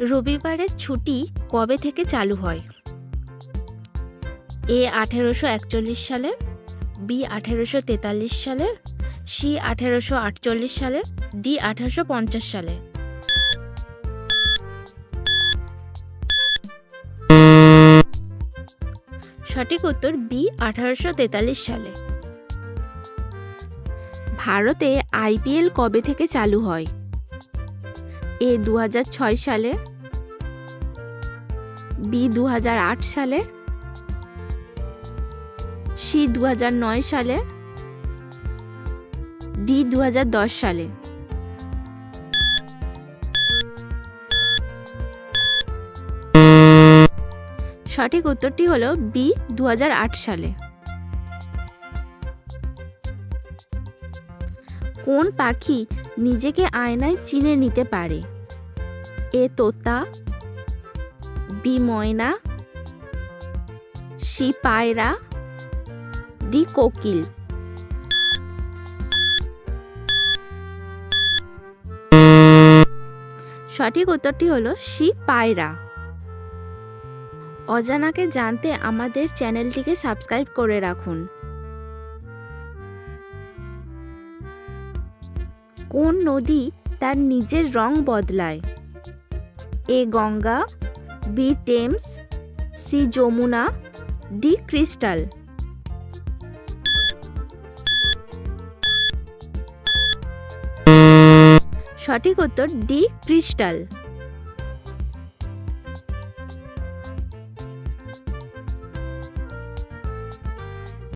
রবিবারের ছুটি কবে থেকে চালু হয়? এ আঠেরোশো একচল্লিশ সালে, বি আঠেরোশো তেতাল্লিশ সালে, সি আঠেরোশো আটচল্লিশ সালে, ডি আঠেরোশো পঞ্চাশ সালে। সঠিক উত্তর বি আঠারোশো তেতাল্লিশ সালে। ভারতে আইপিএল কবে থেকে চালু হয়? এ দু সালে, বি দু সালে, সি দু সালে, ডি দু সালে। সঠিক উত্তরটি হলো বি দু হাজার আট সালে। কোন পাখি নিজেকে আয়নায় চিনে নিতে পারে? এ তোতা, বি ময়না, সি পায়রা, ডি কোকিল। সঠিক উত্তরটি হলো সি পায়রা। অজানাকে জানতে আমাদের চ্যানেলটিকে সাবস্ক্রাইব করে রাখুন। কোন নদী তার নিজের রং বদলায়? A Ganga, B Thames, C Yamuna, D crystal. সঠিক উত্তর ডি ক্রিস্টাল।